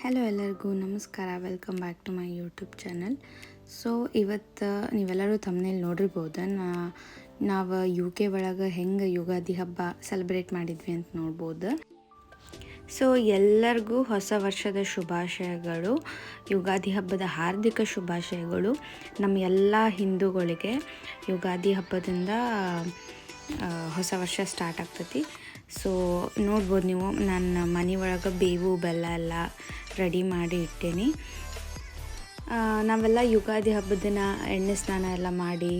Hello ಎಲ್ಲರಿಗೂ ನಮಸ್ಕಾರ. Welcome back to my YouTube channel so ಇವತ್ತು ನೀವೆಲ್ಲರೂ ತಮ್ಮನೇಲಿ ನೋಡಿರ್ಬೋದು? ನಾ, ನಾವು ಯು ಕೆ ಒಳಗೆ ಹೆಂಗೆ ಯುಗಾದಿ ಹಬ್ಬ ಸೆಲೆಬ್ರೇಟ್ ಮಾಡಿದ್ವಿ ಅಂತ ನೋಡ್ಬೋದು? ಸೊ ಎಲ್ಲರಿಗೂ ಹೊಸ ವರ್ಷದ ಶುಭಾಶಯಗಳು, ಯುಗಾದಿ ಹಬ್ಬದ ಹಾರ್ದಿಕ ಶುಭಾಶಯಗಳು. ನಮ್ಮ ಎಲ್ಲ ಹಿಂದೂಗಳಿಗೆ ಯುಗಾದಿ ಹಬ್ಬದಿಂದ ಹೊಸ ವರ್ಷ ಸ್ಟಾರ್ಟ್ ಆಗ್ತೈತಿ. ಸೊ ನೋಡ್ಬೋದು ನೀವು, ನನ್ನ ಮನೆ ಒಳಗೆ ಬೇವು, ಬೆಲ್ಲ ಎಲ್ಲ ರೆಡಿ ಮಾಡಿ ಇಟ್ಟೇನಿ. ನಾವೆಲ್ಲ ಯುಗಾದಿ ಹಬ್ಬದ ದಿನ ಎಣ್ಣೆ ಸ್ನಾನ ಎಲ್ಲ ಮಾಡಿ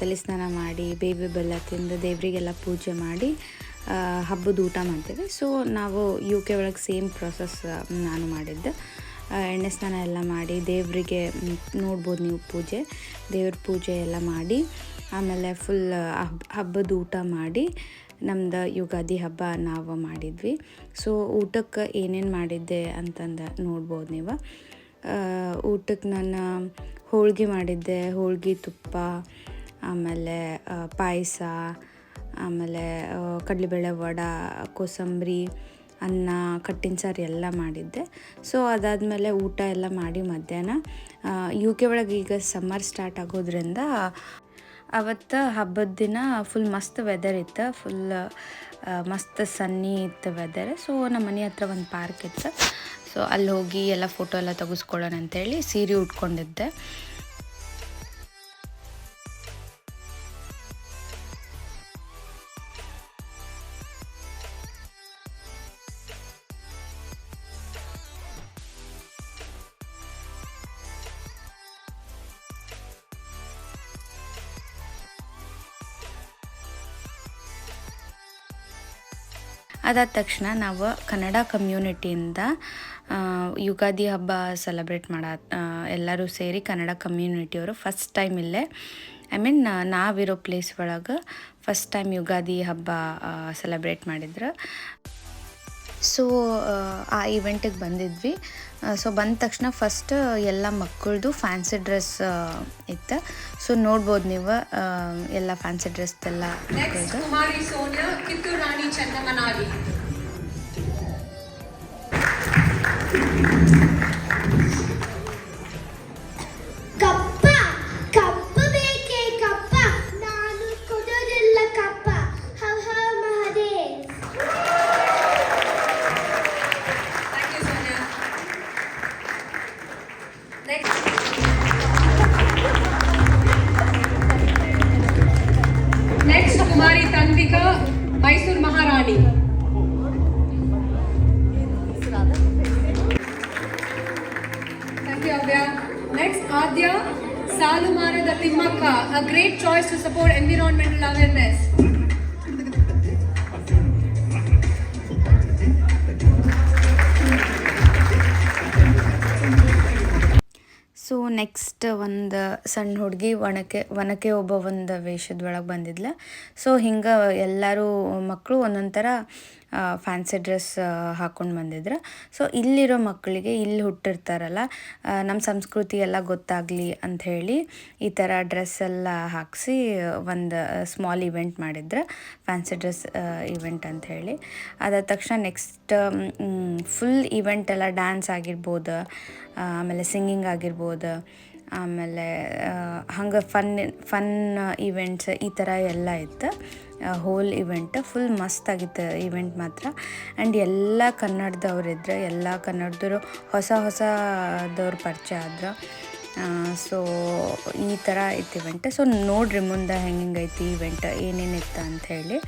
ತಲೆ ಸ್ನಾನ ಮಾಡಿ ಬೇಬಿ ಬೆಲ್ಲ ತಿಂದು ದೇವರಿಗೆಲ್ಲ ಪೂಜೆ ಮಾಡಿ ಹಬ್ಬದ ಊಟ ಮಾಡ್ತೇವೆ. ಸೊ ನಾವು ಯು ಕೆ ಒಳಗೆ ಸೇಮ್ ಪ್ರೊಸೆಸ್ ನಾನು ಮಾಡಿದ್ದೆ. ಎಣ್ಣೆ ಸ್ನಾನ ಎಲ್ಲ ಮಾಡಿ ದೇವರಿಗೆ ನೋಡ್ಬೋದು ನೀವು ಪೂಜೆ. ದೇವ್ರ ಪೂಜೆ ಎಲ್ಲ ಮಾಡಿ, ಆಮೇಲೆ ಫುಲ್ ಹಬ್ಬದ ಊಟ ಮಾಡಿ ನಮ್ದು ಯುಗಾದಿ ಹಬ್ಬ ನಾವು ಮಾಡಿದ್ವಿ. ಸೊ ಊಟಕ್ಕೆ ಏನೇನು ಮಾಡಿದ್ದೆ ಅಂತಂದು ನೋಡ್ಬೋದು ನೀವು. ಊಟಕ್ಕೆ ನಾನು ಹೋಳ್ಗೆ ಮಾಡಿದ್ದೆ, ಹೋಳ್ಗೆ ತುಪ್ಪ, ಆಮೇಲೆ ಪಾಯಸ, ಆಮೇಲೆ ಕಡಲೆಬೇಳೆ ವಡ, ಕೋಸಂಬರಿ, ಅನ್ನ, ಕಟ್ಟಿನ ಸಾರು ಎಲ್ಲ ಮಾಡಿದ್ದೆ. ಸೊ ಅದಾದಮೇಲೆ ಊಟ ಎಲ್ಲ ಮಾಡಿ ಮಧ್ಯಾಹ್ನ ಯು ಕೆ ಒಳಗೆ ಈಗ ಸಮ್ಮರ್ ಸ್ಟಾರ್ಟ್ ಆಗೋದ್ರಿಂದ ಅವತ್ತು ಹಬ್ಬದ ದಿನ ಫುಲ್ ಮಸ್ತ್ ವೆದರ್ ಇತ್ತು ಫುಲ್ ಮಸ್ತ್ ಸನ್ನಿ ಇತ್ತು ವೆದರ್ ಸೊ ನಮ್ಮ ಮನೆ ಹತ್ರ ಒಂದು ಪಾರ್ಕ್ ಇತ್ತು. ಸೊ ಅಲ್ಲಿ ಹೋಗಿ ಎಲ್ಲ ಫೋಟೋ ಎಲ್ಲ ತೆಗೆಸ್ಕೊಳ್ಳೋಣ ಅಂತೇಳಿ ಸೀರೆ ಉಟ್ಕೊಂಡಿದ್ದೆ. ಅದಾದ ತಕ್ಷಣ ನಾವು ಕನ್ನಡ ಕಮ್ಯುನಿಟಿಯಿಂದ ಯುಗಾದಿ ಹಬ್ಬ ಸೆಲೆಬ್ರೇಟ್ ಮಾಡ ಎಲ್ಲರೂ ಸೇರಿ ಕನ್ನಡ ಕಮ್ಯುನಿಟಿಯವರು ಫಸ್ಟ್ ಟೈಮ್ ಇಲ್ಲೇ, ಐ ಮೀನ್ ನಾವಿರೋ ಪ್ಲೇಸ್ ಒಳಗೆ ಫಸ್ಟ್ ಟೈಮ್ ಯುಗಾದಿ ಹಬ್ಬ ಸೆಲೆಬ್ರೇಟ್ ಮಾಡಿದ್ರು. ಸೊ ಆ ಈವೆಂಟಿಗೆ ಬಂದಿದ್ವಿ. ಸೊ ಬಂದ ತಕ್ಷಣ ಫಸ್ಟ್ ಎಲ್ಲ ಮಕ್ಕಳದು ಫ್ಯಾನ್ಸಿ ಡ್ರೆಸ್ ಇತ್ತು. ಸೊ ನೋಡ್ಬೋದು ನೀವು ಎಲ್ಲ ಫ್ಯಾನ್ಸಿ ಡ್ರೆಸ್ ಎಲ್ಲ ಮಕ್ಕಳದು. Next Aadya Saalu Thimmakka a great choice to support environmental awareness so next ಒಂದು ಸಣ್ಣ ಹುಡುಗಿ ಒಣಕೆ ಒಣಕೆ ಒಬ್ಬ ಒಂದು ವೇಷದೊಳಗೆ ಬಂದಿದ್ಲ. ಸೊ ಹಿಂಗೆ ಎಲ್ಲರೂ ಮಕ್ಕಳು ಒಂದೊಂದು ಥರ ಫ್ಯಾನ್ಸಿ ಡ್ರೆಸ್ ಹಾಕ್ಕೊಂಡು ಬಂದಿದ್ರು. ಸೊ ಇಲ್ಲಿರೋ ಮಕ್ಕಳಿಗೆ ಇಲ್ಲಿ ಹುಟ್ಟಿರ್ತಾರಲ್ಲ ನಮ್ಮ ಸಂಸ್ಕೃತಿ ಎಲ್ಲ ಗೊತ್ತಾಗಲಿ ಅಂಥೇಳಿ ಈ ಥರ ಡ್ರೆಸ್ ಎಲ್ಲ ಹಾಕಿಸಿ ಒಂದು ಸ್ಮಾಲ್ ಇವೆಂಟ್ ಮಾಡಿದ್ರು. ಫ್ಯಾನ್ಸಿ ಡ್ರೆಸ್ ಇವೆಂಟ್ ಅಂತ ಹೇಳಿ. ಅದಾದ ತಕ್ಷಣ ನೆಕ್ಸ್ಟ್ ಫುಲ್ ಇವೆಂಟ್ ಎಲ್ಲ ಡ್ಯಾನ್ಸ್ ಆಗಿರ್ಬೋದು ಆಮೇಲೆ ಸಿಂಗಿಂಗ್ ಆಗಿರ್ಬೋದು ಆಮೇಲೆ ಹಂಗೆ ಫನ್ ಫನ್ ಇವೆಂಟ್ಸ್ ಈ ಥರ ಎಲ್ಲ ಇತ್ತು. ಹೋಲ್ ಇವೆಂಟ್ ಫುಲ್ ಮಸ್ತ್ ಆಗಿತ್ತು ಇವೆಂಟ್ ಮಾತ್ರ. ಆ್ಯಂಡ್ ಎಲ್ಲ ಕನ್ನಡದವ್ರಿದ್ರು ಎಲ್ಲ ಕನ್ನಡದವರು ಹೊಸ ಹೊಸದವ್ರು ಪರಿಚಯ ಆದ್ರು. ಸೊ ಈ ಥರ ಇತ್ತು ಇವೆಂಟ್ ಸೊ ನೋಡ್ರಿ ಮುಂದೆ ಹೆಂಗೆ ಐತಿ ಇವೆಂಟ್ ಏನೇನಿತ್ತು ಅಂತ ಹೇಳಿ.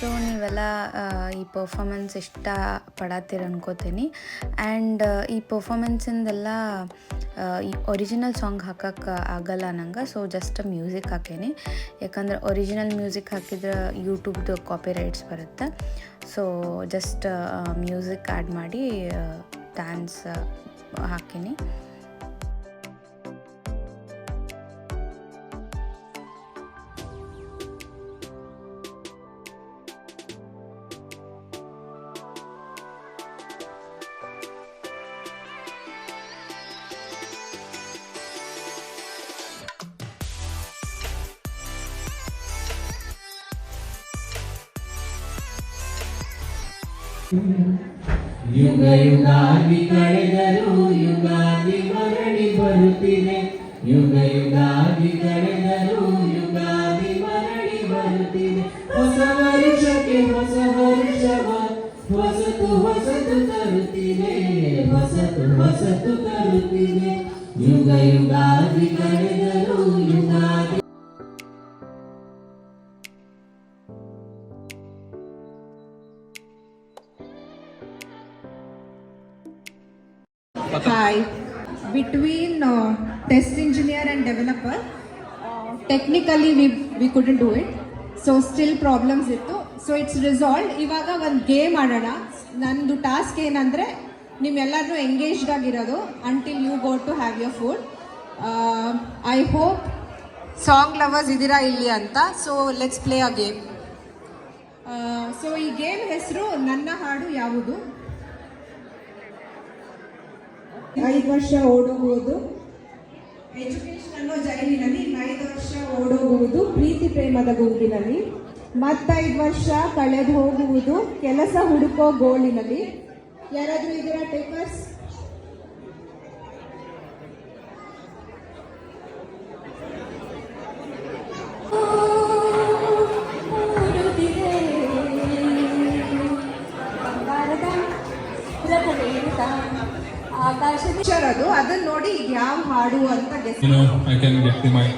ಸೊ ನೀವೆಲ್ಲ ಈ ಪರ್ಫಾಮೆನ್ಸ್ ಇಷ್ಟ ಪಡತ್ತೀರ ಅನ್ಕೋತೀನಿ ಆ್ಯಂಡ್ ಈ ಪರ್ಫಾಮೆನ್ಸಿಂದೆಲ್ಲ ಈ ಒರಿಜಿನಲ್ ಸಾಂಗ್ ಹಾಕಕ್ಕೆ ಆಗಲ್ಲ ನಂಗೆ. ಸೊ ಜಸ್ಟ್ ಮ್ಯೂಸಿಕ್ ಹಾಕೇನಿ. ಯಾಕಂದ್ರೆ ಒರಿಜಿನಲ್ ಮ್ಯೂಸಿಕ್ ಹಾಕಿದ್ರೆ ಯೂಟ್ಯೂಬ್ದು ಕಾಪಿ ರೈಟ್ಸ್ ಬರುತ್ತೆ. ಸೊ ಜಸ್ಟ್ ಮ್ಯೂಸಿಕ್ ಆ್ಯಡ್ ಮಾಡಿ ಡ್ಯಾನ್ಸ್ ಹಾಕೀನಿ. ಯುಗ ಯುಗಾದಿ ಕಳೆದರು ಯುಗಾದಿ ಮರಳಿ ಬರುತ್ತಿದೆ ಯುಗ ಯುಗಾದಿ ಕಳೆದರು ಯುಗಾದಿ ಮರಳಿ ಬರುತ್ತಿದೆ ಹೊಸ ವರುಷಕ್ಕೆ ಹೊಸ ವರುಷವ ಹೊಸತು ಹೊಸತು ತರುತ್ತಿದೆ ಹೊಸತು ಹೊಸತು ತರುತ್ತಿದೆ ಯುಗ ಯುಗಾದಿ ಕಳೆದರು Hi. Between uh, test engineer and developer, uh, technically we, we couldn't do it. So still problems ಇತ್ತು. ಸೊ ಇಟ್ಸ್ ರಿಸಾಲ್ವ್ ಇವಾಗ ಒಂದು ಗೇಮ್ ಆಡೋಣ. ನಂದು ಟಾಸ್ಕ್ ಏನಂದರೆ ನಿಮ್ಮೆಲ್ಲರೂ ಎಂಗೇಜ್ಡ್ ಆಗಿರೋದು until you go to have your food I hope song lovers ಇದ್ದೀರಾ ಇಲ್ಲಿ ಅಂತ. So let's play a game so ಈ ಗೇಮ್ ಹೆಸರು ನನ್ನ ಹಾಡು ಯಾವುದು? ಐದು ವರ್ಷ ಓಡೋಗುವುದು. ಎಜುಕೇಶನ್ ಅನ್ನೋ ಜೈಲಿನಲ್ಲಿ ಐದು ವರ್ಷ ಓಡೋಗುವುದು, ಪ್ರೀತಿ ಪ್ರೇಮದ ಗುಂಪಿನಲ್ಲಿ. ಮತ್ತೈದು ವರ್ಷ ಕಳೆದು ಹೋಗುವುದು, ಕೆಲಸ ಹುಡುಕೋ ಗೋಳಿನಲ್ಲಿ. ಯಾರಾದರೂ ಇದರ ಟೇಕರ್ಸ್ ಹಾಡು ಅಂತ guess you know, I can get the mic.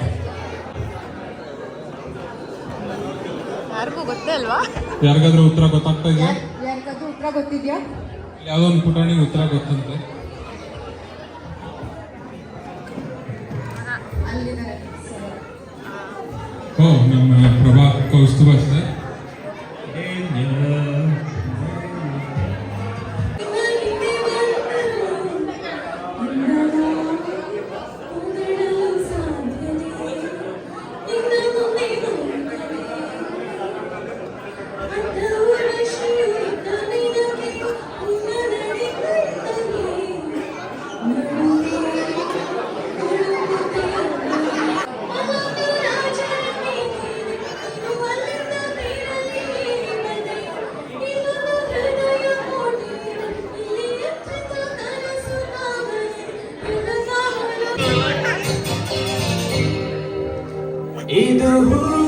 ಯಾರಿಗೂ ಗೊತ್ತೇ ಅಲ್ವಾ? ಯಾರಿಗಾದ್ರೂ ಉತ್ತರ ಗೊತ್ತಾಗ್ತಾ ಇದೆಯಾ? ಯಾರಿಗಾದ್ರೂ ಉತ್ತರ ಗೊತ್ತಿದ್ಯಾ? ಯಾವುದೋ ಒಂದು ಪುಟಾಣಿ ಉತ್ತರ ಗೊತ್ತಂತೆ. ಓ ನಮ್ಮ ಪ್ರಭಾ ಕೌಸ್ತುಭ ಅಷ್ಟೇ. ಇದು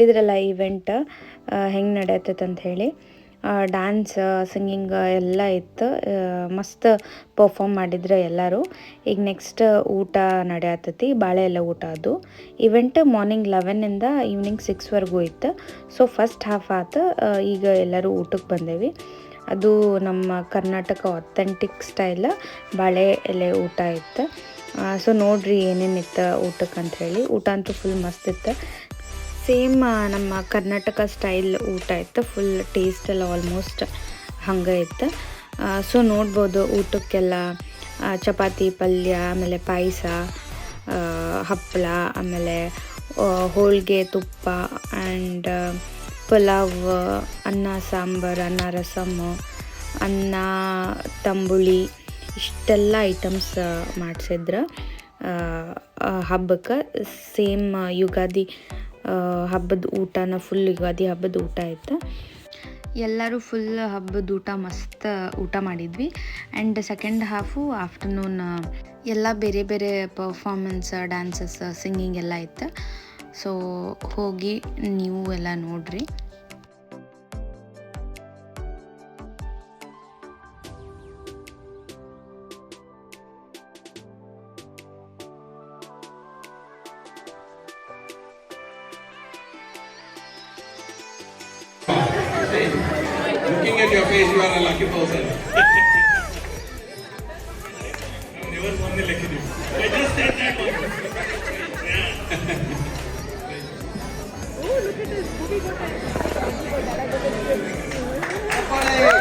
ನೋಡಿದ್ರಲ್ಲ ಈವೆಂಟ್ ಹೆಂಗೆ ನಡೆಯತ್ತೈತೆ ಅಂತ ಹೇಳಿ ಡ್ಯಾನ್ಸ್ ಸಿಂಗಿಂಗ್ ಎಲ್ಲ ಇತ್ತು. ಮಸ್ತ್ ಪರ್ಫಾಮ್ ಮಾಡಿದ್ರು ಎಲ್ಲರೂ. ಈಗ ನೆಕ್ಸ್ಟ್ ಊಟ ನಡೆಯತ್ತೈತಿ ಬಾಳೆ ಎಲ್ಲ ಊಟ ಅದು. ಇವೆಂಟ್ ಮಾರ್ನಿಂಗ್ ಲೆವೆನ್ನಿಂದ ಈವ್ನಿಂಗ್ ಸಿಕ್ಸ್ವರೆಗೂ ಇತ್ತು. ಸೊ ಫಸ್ಟ್ ಹಾಫ್ ಆತು ಈಗ ಎಲ್ಲರೂ ಊಟಕ್ಕೆ ಬಂದೇವಿ. ಅದು ನಮ್ಮ ಕರ್ನಾಟಕ ಅಥೆಂಟಿಕ್ ಸ್ಟೈಲ್ ಬಾಳೆ ಎಲೆ ಊಟ ಇತ್ತು. ಸೊ ನೋಡ್ರಿ ಏನೇನಿತ್ತು ಊಟಕ್ಕೆ ಅಂತ ಹೇಳಿ. ಊಟ ಅಂತೂ ಫುಲ್ ಮಸ್ತ್ ಇತ್ತು. ಸೇಮ್ ನಮ್ಮ ಕರ್ನಾಟಕ ಸ್ಟೈಲ್ ಊಟ ಇತ್ತು. ಫುಲ್ ಟೇಸ್ಟ್ ಎಲ್ಲ ಆಲ್ಮೋಸ್ಟ್ ಹಂಗೆ ಇತ್ತು. ಸೊ ನೋಡ್ಬೋದು ಊಟಕ್ಕೆಲ್ಲ ಚಪಾತಿ, ಪಲ್ಯ, ಆಮೇಲೆ ಪಾಯಸ ಹಪ್ಪಳ, ಆಮೇಲೆ ಹೋಳಿಗೆ, ತುಪ್ಪ ಆ್ಯಂಡ್ ಪಲಾವ್, ಅನ್ನ, ಸಾಂಬಾರು, ಅನ್ನ ರಸಮ್ಮು ಅನ್ನ, ತಂಬುಳಿ ಇಷ್ಟೆಲ್ಲ ಐಟಮ್ಸ್ ಮಾಡಿಸಿದ್ರು. ಹಬ್ಬಕ್ಕೆ ಸೇಮ್ ಯುಗಾದಿ ಹಬ್ಬದ ಊಟನ ಫುಲ್ ಯುಗಾದಿ ಹಬ್ಬದ ಊಟ ಇತ್ತು. ಎಲ್ಲರೂ ಫುಲ್ ಹಬ್ಬದ ಊಟ ಮಸ್ತ್ ಊಟ ಮಾಡಿದ್ವಿ. ಆ್ಯಂಡ್ ಸೆಕೆಂಡ್ ಹಾಫು ಆಫ್ಟರ್ನೂನ್ ಎಲ್ಲ ಬೇರೆ ಬೇರೆ ಪರ್ಫಾರ್ಮೆನ್ಸ್ ಡ್ಯಾನ್ಸಸ್ ಸಿಂಗಿಂಗ್ ಎಲ್ಲ ಇತ್ತು. ಸೊ ಹೋಗಿ ನೀವು ಎಲ್ಲ ನೋಡ್ರಿ. looking at your face, you are a lucky person. I've never won the lucky this. I just said that one. oh, look at this.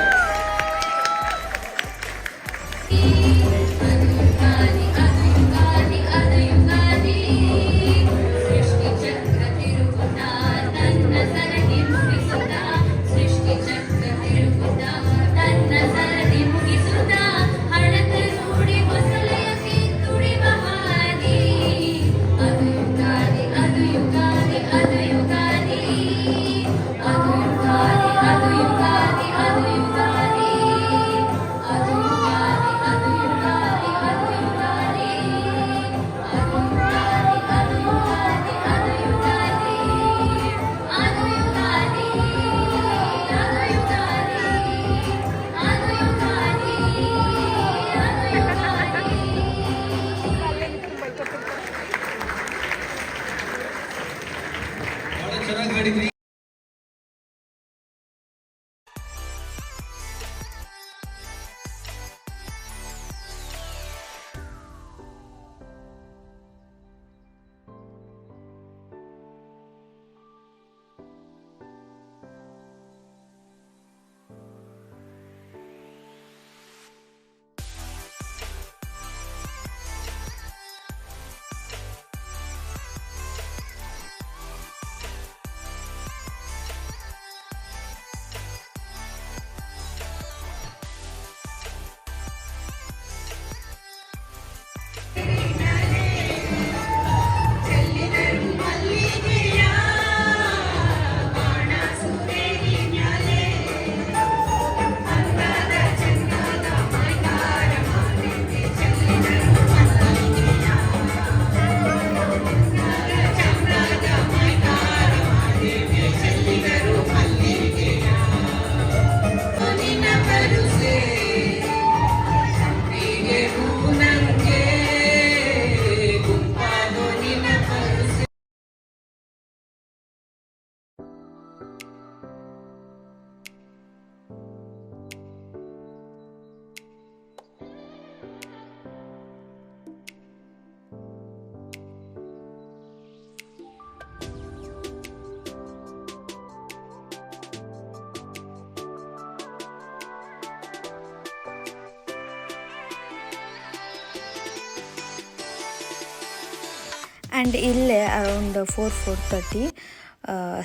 And ಇಲ್ಲೇ around four four thirty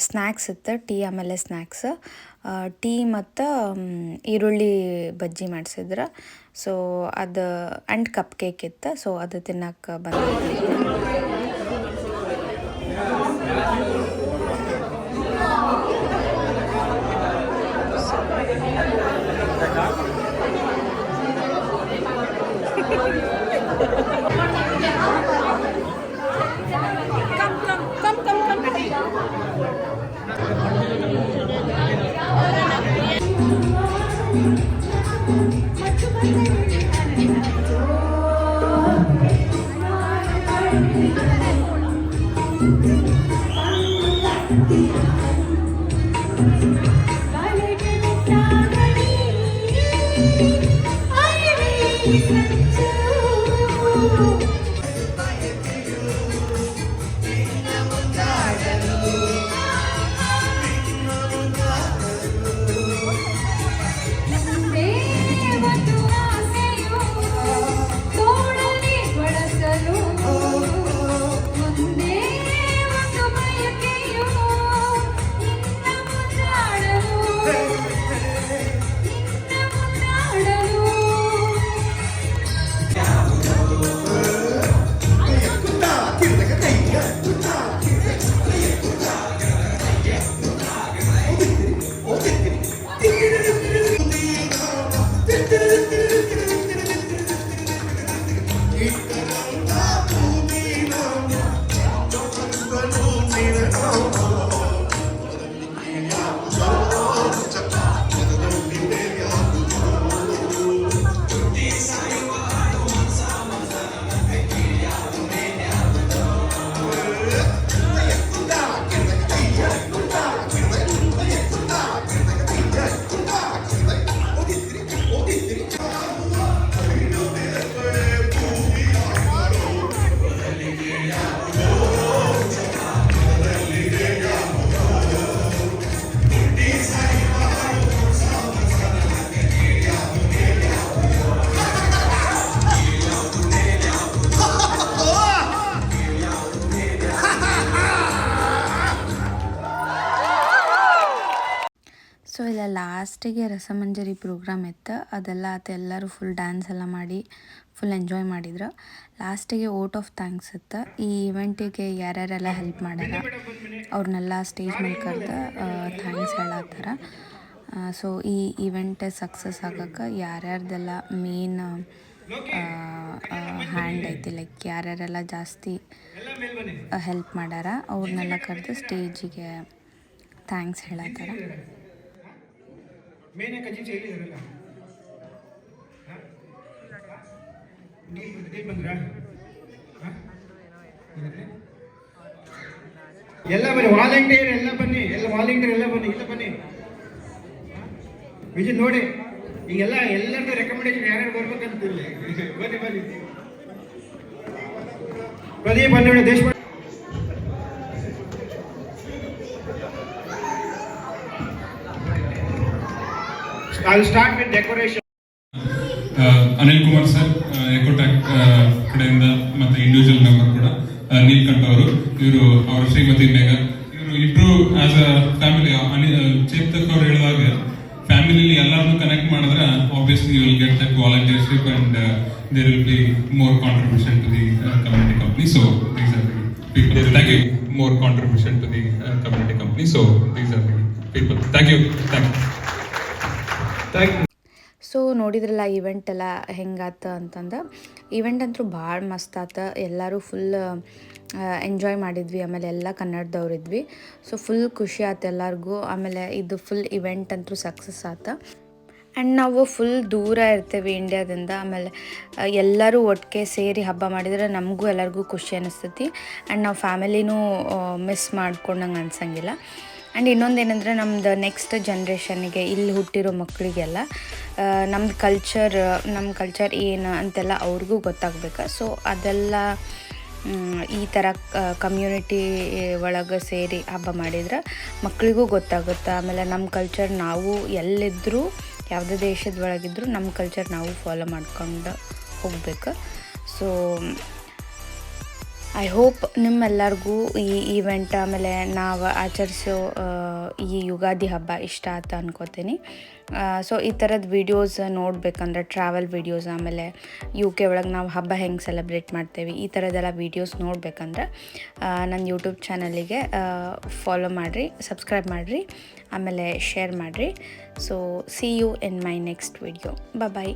snacks ಇತ್ತು tea ಆಮೇಲೆ snacks tea ಮತ್ತು ಈರುಳ್ಳಿ ಬಜ್ಜಿ ಮಾಡಿಸಿದ್ರೆ. So ಅದು and cup cake ಇತ್ತು. So ಅದು ತಿನ್ನಕ್ಕೆ ಬಂದಿದ್ದೆ ಲಾಸ್ಟಿಗೆ ರಸಮಂಜರಿ ಪ್ರೋಗ್ರಾಮ್ ಇತ್ತು, ಅದೆಲ್ಲ ಆತ ಎಲ್ಲರೂ ಫುಲ್ ಡ್ಯಾನ್ಸ್ ಎಲ್ಲ ಮಾಡಿ ಫುಲ್ ಎಂಜಾಯ್ ಮಾಡಿದ್ರು. ಲಾಸ್ಟಿಗೆ ಓಟ್ ಆಫ್ ಥ್ಯಾಂಕ್ಸ್ ಇತ್ತು, ಈ ಇವೆಂಟಿಗೆ ಯಾರ್ಯಾರೆಲ್ಲ ಹೆಲ್ಪ್ ಮಾಡ್ಯಾರ, ಅವ್ರನ್ನೆಲ್ಲ ಸ್ಟೇಜ್ ಮೇಲೆ ಕರೆದು ಥ್ಯಾಂಕ್ಸ್ ಹೇಳತ್ತಾರ. ಸೊ ಈ ಇವೆಂಟ್ ಸಕ್ಸಸ್ ಆಗಕ್ಕೆ ಯಾರ್ಯಾರ್ದೆಲ್ಲ ಮೇನ್ ಹ್ಯಾಂಡ್ ಐತಿ ಲೈಕ್ ಯಾರ್ಯಾರೆಲ್ಲ ಜಾಸ್ತಿ ಹೆಲ್ಪ್ ಮಾಡ್ಯಾರ, ಅವ್ರನ್ನೆಲ್ಲ ಕರೆದು ಸ್ಟೇಜಿಗೆ ಥ್ಯಾಂಕ್ಸ್ ಹೇಳತ್ತಾರ. ಮೇನೆ ಕಜಿನ್ಸ್ ಹೇಳಿದಾರಲ್ಲ ನೀವು ಬಂದ್ರಾ? ಎಲ್ಲ ಬನ್ನಿ ವಾಲಂಟಿಯರ್ ಎಲ್ಲ ಬನ್ನಿ ಎಲ್ಲ ವಾಲಂಟಿಯರ್ ಎಲ್ಲ ಬನ್ನಿ ಇಲ್ಲ ಬನ್ನಿ ವಿಜಿ ನೋಡಿ ಈಗೆಲ್ಲ ಎಲ್ಲರದ್ದು ರೆಕಮೆಂಡೇಶನ್ ಯಾರ್ಯಾರು ಬರ್ಬೇಕಂತ ಇಲ್ಲಿ. ಬನ್ನಿ ಬನ್ನಿ ಪ್ರದೀಪ್ ಬನ್ನಿ ದೇಶ I'll start with decoration. ಆ, ಅನಿಲ್ ಕುಮಾರ್ ಸರ್ ಎಕೋಟ್ಯಾಕ್ ಕಡೆಯಿಂದ ಮತ್ತೆ ಇಂಡಿವಿಜುವಲ್ ಮೆಂಬರ್ ಕೂಡ ನೀಲ್ಕಂಠ ಅವರು ಇವರು ಅವರ ಶ್ರೀಮತಿ ಮೇಘ ಇವರು ಇಬ್ರು ಆಸ್ ಅ ಫ್ಯಾಮಿಲಿ ಅನಿ ಚೇತಕ್ ಅವ್ರು ಹೇಳಿದಾಗ ಫ್ಯಾಮಿಲಿಲಿ ಎಲ್ಲರನ್ನೂ ಕನೆಕ್ಟ್ ಮಾಡಿದ್ರೆ obviously you will get that volunteership and there will be more contribution to the community company so these are the people thank you more contribution to the community company so these are the people thank you thank you Thank you. So ನೋಡಿದ್ರಲ್ಲ event ಎಲ್ಲ ಹೆಂಗಾತ ಅಂತಂದು? Event ಅಂತೂ ಭಾಳ ಮಸ್ತ್ ಆತ ಎಲ್ಲರೂ full enjoy ಮಾಡಿದ್ವಿ. ಆಮೇಲೆ ಎಲ್ಲ ಕನ್ನಡದವ್ರಿದ್ವಿ ಸೊ ಫುಲ್ ಖುಷಿ ಆಯ್ತು ಎಲ್ಲರಿಗೂ. ಆಮೇಲೆ ಇದು ಫುಲ್ ಇವೆಂಟ್ ಅಂತೂ ಸಕ್ಸಸ್ ಆತ. ಆ್ಯಂಡ್ ನಾವು ಫುಲ್ ದೂರ ಇರ್ತೇವೆ ಇಂಡ್ಯಾದಿಂದ ಆಮೇಲೆ ಎಲ್ಲರೂ ಒಟ್ಟಿಗೆ ಸೇರಿ ಹಬ್ಬ ಮಾಡಿದ್ರೆ ನಮಗೂ ಎಲ್ಲರಿಗೂ ಖುಷಿ ಅನ್ನಿಸ್ತೈತಿ ಆ್ಯಂಡ್ ನಾವು ಫ್ಯಾಮಿಲಿನೂ ಮಿಸ್ ಮಾಡ್ಕೊಂಡಂಗೆ ಅನ್ಸಂಗಿಲ್ಲ. ಆ್ಯಂಡ್ ಇನ್ನೊಂದು ಏನಂದರೆ ನಮ್ದು ನೆಕ್ಸ್ಟ್ ಜನ್ರೇಷನ್ನಿಗೆ ಇಲ್ಲಿ ಹುಟ್ಟಿರೋ ಮಕ್ಕಳಿಗೆಲ್ಲ ನಮ್ಮದು ಕಲ್ಚರ್ ನಮ್ಮ ಕಲ್ಚರ್ ಏನು ಅಂತೆಲ್ಲ ಅವ್ರಿಗೂ ಗೊತ್ತಾಗಬೇಕು. ಸೊ ಅದೆಲ್ಲ ಈ ಥರ ಕಮ್ಯುನಿಟಿ ಒಳಗೆ ಸೇರಿ ಹಬ್ಬ ಮಾಡಿದ್ರೆ ಮಕ್ಕಳಿಗೂ ಗೊತ್ತಾಗುತ್ತೆ. ಆಮೇಲೆ ನಮ್ಮ ಕಲ್ಚರ್ ನಾವು ಎಲ್ಲಿದ್ದರೂ ಯಾವುದೇ ದೇಶದ ಒಳಗಿದ್ರೂ ನಮ್ಮ ಕಲ್ಚರ್ ನಾವು ಫಾಲೋ ಮಾಡ್ಕೊಂಡು ಹೋಗ್ಬೇಕು. ಸೊ ಐ ಹೋಪ್ ನಿಮ್ಮೆಲ್ಲರಿಗೂ ಈ ಈವೆಂಟ್ ಆಮೇಲೆ ನಾವು ಆಚರಿಸೋ ಈ ಯುಗಾದಿ ಹಬ್ಬ ಇಷ್ಟ ಆತ ಅನ್ಕೋತೀನಿ. ಸೊ ಈ ಥರದ ವೀಡಿಯೋಸ್ ನೋಡ್ಬೇಕಂದ್ರೆ ಟ್ರಾವೆಲ್ ವೀಡಿಯೋಸ್ ಆಮೇಲೆ ಯು ಕೆ ಒಳಗೆ ನಾವು ಹಬ್ಬ ಹೆಂಗೆ ಸೆಲೆಬ್ರೇಟ್ ಮಾಡ್ತೇವೆ, ಈ ಥರದ್ದೆಲ್ಲ ವೀಡಿಯೋಸ್ ನೋಡಬೇಕಂದ್ರೆ ನನ್ನ ಯೂಟ್ಯೂಬ್ ಚಾನಲಿಗೆ ಫಾಲೋ ಮಾಡಿರಿ ಸಬ್ಸ್ಕ್ರೈಬ್ ಮಾಡಿರಿ, ಆಮೇಲೆ ಶೇರ್ ಮಾಡಿರಿ. So see you in my next video bye